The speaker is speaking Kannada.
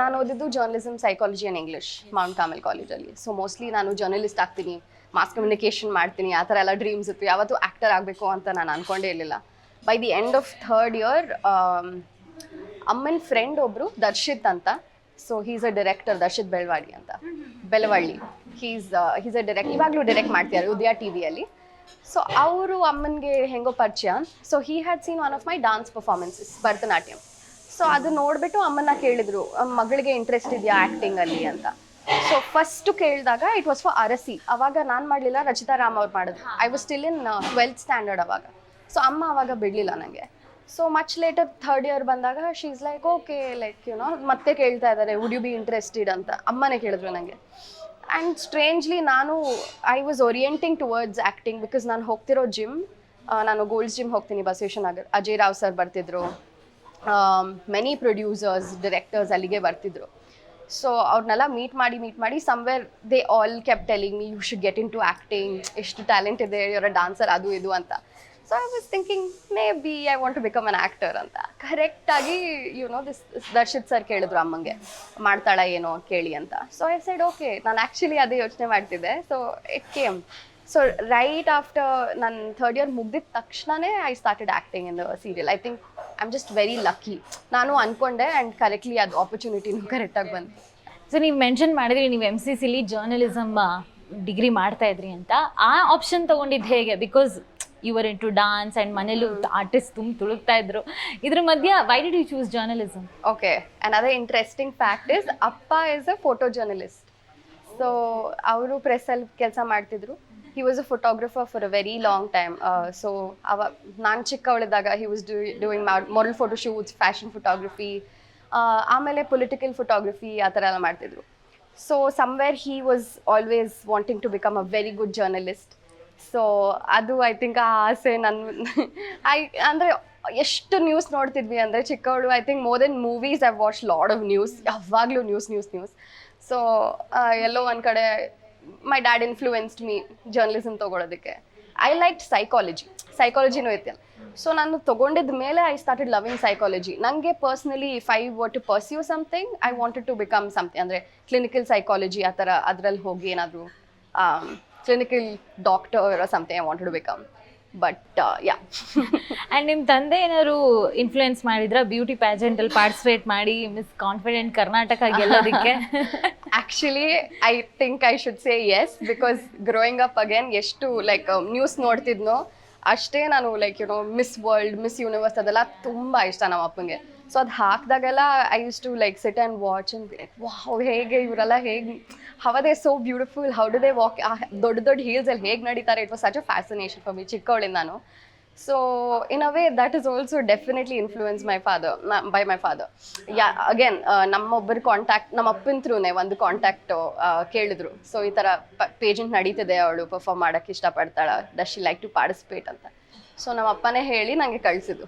ನಾನು ಓದಿದ್ದು journalism psychology and English Mount Carmel ಕಾಲೇಜಲ್ಲಿ ಸೊ ಮೋಸ್ಟ್ಲಿ ನಾನು ಜರ್ನಲಿಸ್ಟ್ ಆಗ್ತೀನಿ ಮಾಸ್ ಕಮ್ಯುನಿಕೇಷನ್ ಮಾಡ್ತೀನಿ ಆ ಥರ ಎಲ್ಲ ಡ್ರೀಮ್ಸ್ ಇತ್ತು. ಯಾವತ್ತೂ ಆ್ಯಕ್ಟರ್ ಆಗಬೇಕು ಅಂತ ನಾನು ಅಂದ್ಕೊಂಡೇ ಇರಲಿಲ್ಲ. By the end of third year ಅಮ್ಮನ ಫ್ರೆಂಡ್ ಒಬ್ಬರು ದರ್ಶಿತ್ ಅಂತ. So he's a director Darshith Belavadi ಅಂತ. Belavalli he's he's a direct ಇವಾಗಲೂ ಡೈರೆಕ್ಟ್ ಮಾಡ್ತಿದ್ದಾರೆ ಉದಯ ಟಿ ವಿಯಲ್ಲಿ ಸೊ ಅವರು ಅಮ್ಮನಿಗೆ ಹೆಂಗೋ ಪರಿಚಯ. So he had seen one of my dance performances Bharatanatyam. So ಅದು ನೋಡ್ಬಿಟ್ಟು ಅಮ್ಮನ ಕೇಳಿದ್ರು ಮಗಳಿಗೆ ಇಂಟ್ರೆಸ್ಟ್ ಇದೆಯಾ ಆಕ್ಟಿಂಗ್ ಅಲ್ಲಿ ಅಂತ? ಸೊ ಫಸ್ಟ್ ಕೇಳಿದಾಗ ಇಟ್ ವಾಸ್ ಫಾರ್ ಅರಸಿ. ಅವಾಗ ನಾನು ಮಾಡಲಿಲ್ಲ, ರಚಿತಾ ರಾಮ್ ಅವ್ರು ಮಾಡಿದ್ರು. I was still in twelfth standard ಅವಾಗ. ಸೊ ಅಮ್ಮ ಅವಾಗ ಬಿಡಲಿಲ್ಲ ನನಗೆ so much later third year ಬಂದಾಗ she is like okay like you know ಮತ್ತೆ ಕೇಳ್ತಾ ಇದ್ದಾರೆ ವುಡ್ ಯು ಬಿ ಇಂಟ್ರೆಸ್ಟೆಡ್ ಅಂತ ಅಮ್ಮನೇ ಕೇಳಿದ್ರು ನನಗೆ ಆ್ಯಂಡ್ ಸ್ಟ್ರೇಂಜ್ಲಿ ನಾನು I was orienting towards acting because ನಾನು ಹೋಗ್ತಿರೋ ಜಿಮ್ ನಾನು ಗೋಲ್ಡ್ಸ್ ಜಿಮ್ ಹೋಗ್ತೀನಿ ಬಸವೇಶ್ವರ ನಗರ್. ಅಜಯ್ ರಾವ್ ಸರ್ ಬರ್ತಿದ್ರು. ಮೆನಿ ಪ್ರೊಡ್ಯೂಸರ್ಸ್ ಡೈರೆಕ್ಟರ್ಸ್ ಅಲ್ಲಿಗೆ ಬರ್ತಿದ್ರು. ಸೊ ಅವ್ರನ್ನೆಲ್ಲ ಮೀಟ್ ಮಾಡಿ ಮೀಟ್ ಮಾಡಿ somewhere they all kept telling me you should get into acting ಎಷ್ಟು ಟ್ಯಾಲೆಂಟ್ ಇದೆ. ಇವರ ಡಾನ್ಸರ್ ಅದು, ಇದು ಅಂತ. So I was thinking maybe I want to become an actor ಅಂತ ಕರೆಕ್ಟಾಗಿ you know this Darshith sir ಕೇಳಿದ್ರು ಅಮ್ಮಂಗೆ, ಮಾಡ್ತಾಳ ಏನೋ ಕೇಳಿ ಅಂತ. ಸೊ ಐ ಸೈಡ್ ಓಕೆ ನಾನು ಆ್ಯಕ್ಚುಲಿ ಅದೇ ಯೋಚನೆ ಮಾಡ್ತಿದ್ದೆ. So it came so right after ನನ್ನ ಥರ್ಡ್ ಇಯರ್ ಮುಗ್ದಿದ ತಕ್ಷಣನೇ I started acting in the serial I think I am just very lucky ನಾನು ಅಂದ್ಕೊಂಡೆ ಆ್ಯಂಡ್ ಕರೆಕ್ಟ್ಲಿ ಅದು ಆಪರ್ಚುನಿಟಿನೂ ಕರೆಕ್ಟಾಗಿ ಬಂದು ಸೊ ನೀವು ಮೆನ್ಷನ್ ಮಾಡಿದ್ರಿ ನೀವು ಎಂ ಸಿ ಸಿಲಿ ಜರ್ನಲಿಸಮ್ ಡಿಗ್ರಿ ಮಾಡ್ತಾ ಇದ್ರಿ ಅಂತ. ಆ ಆಪ್ಷನ್ ತೊಗೊಂಡಿದ್ದು ಹೇಗೆ? Because you're into dance and ಮನೇಲೂ ಆರ್ಟಿಸ್ಟ್ ತುಂಬ ತುಳುಕ್ತಾ ಇದ್ರು. ಇದ್ರ ಮಧ್ಯ why did you choose journalism okay another interesting fact is ಅಪ್ಪ is a photo journalist so ಅವರು ಪ್ರೆಸ್ಸಲ್ಲಿ ಕೆಲಸ ಮಾಡ್ತಿದ್ರು. He was a photographer for a very long time so ಅವ ನಾನು ಚಿಕ್ಕವಳಿದ್ದಾಗ he was do doing model photo shoots fashion photography ಆಮೇಲೆ ಪೊಲಿಟಿಕಲ್ ಫೋಟೋಗ್ರಫಿ ಆ ಥರ ಎಲ್ಲ ಮಾಡ್ತಿದ್ರು. So somewhere he was always wanting to become a very good journalist so ಅದು ಐ ಥಿಂಕ್ ಆ ಆಸೆ ನನ್ನ ಐ ಅಂದರೆ ಎಷ್ಟು ನ್ಯೂಸ್ ನೋಡ್ತಿದ್ವಿ ಅಂದರೆ ಚಿಕ್ಕವಳು I think more than movies I watch lot of news ಯಾವಾಗಲೂ ನ್ಯೂಸ್ ನ್ಯೂಸ್ ನ್ಯೂಸ್ ಸೊ ಎಲ್ಲೋ ಒಂದು ಕಡೆ my dad influenced me journalism ತೊಗೊಳೋದಕ್ಕೆ. I like psychology ಸೈಕಾಲಜಿನೂ ಐತೆ. ಸೊ ನಾನು ತೊಗೊಂಡಿದ್ದ ಮೇಲೆ ಐ ಸ್ಟಾರ್ಟೆಡ್ ಲವಿಂಗ್ ಸೈಕಾಲಜಿ ನನಗೆ personally if I want to pursue something I wanted to become something ಅಂದರೆ ಕ್ಲಿನಿಕಲ್ ಸೈಕಾಲಜಿ ಆ ಥರ ಅದರಲ್ಲಿ ಹೋಗಿ ಏನಾದರೂ clinical doctor something I wanted to become but yeah and ನಿಮ್ಮ ತಂದೆ ಏನಾದ್ರು ಇನ್ಫ್ಲೂಯೆನ್ಸ್ ಮಾಡಿದ್ರ? ಬ್ಯೂಟಿ ಪ್ಯಾಜೆಂಟಲ್ಲಿ ಪಾರ್ಟಿಸಿಪೇಟ್ ಮಾಡಿ Miss Confident Karnataka ಗೆಲ್ಲೋದಕ್ಕೆ? Actually I think I should say yes because growing up again ಎಷ್ಟು ಲೈಕ್ ನ್ಯೂಸ್ ನೋಡ್ತಿದ್ನೋ ಅಷ್ಟೇ ನಾನು like you know Miss World Miss Universe ಅದೆಲ್ಲ ತುಂಬ ಇಷ್ಟ ನಮ್ಮ ಅಪ್ಪನಿಗೆ ಸೊ ಅದು ಹಾಕಿದಾಗೆಲ್ಲ I used to like sit and watch and like wow, ಹೇಗೆ ಇವರೆಲ್ಲ ಹೇಗೆ how they so beautiful how do they walk ದೊಡ್ಡ ದೊಡ್ಡ ಹೀಲ್ಸಲ್ಲಿ ಹೇಗೆ ನಡೀತಾರೆ? It was such a fascination for me ಚಿಕ್ಕವಳಿಂದ ನಾನು so in a way that is also definitely influence my father by my father yeah again ನಮ್ಮೊಬ್ಬರು contact ನಮ್ಮ ಅಪ್ಪನ ಥ್ರೂನೇ ಒಂದು ಕಾಂಟ್ಯಾಕ್ಟ್ ಕೇಳಿದ್ರು. ಸೊ ಈ ಥರ ಪೇಜೆಂಟ್ ನಡೀತಿದೆ, ಅವಳು ಪರ್ಫಾರ್ಮ್ ಮಾಡೋಕ್ಕೆ ಇಷ್ಟಪಡ್ತಾಳೆ does she like to participate ಅಂತ. ಸೊ ನಮ್ಮ ಅಪ್ಪನೇ ಹೇಳಿ ನನಗೆ ಕಳಿಸಿದ್ದು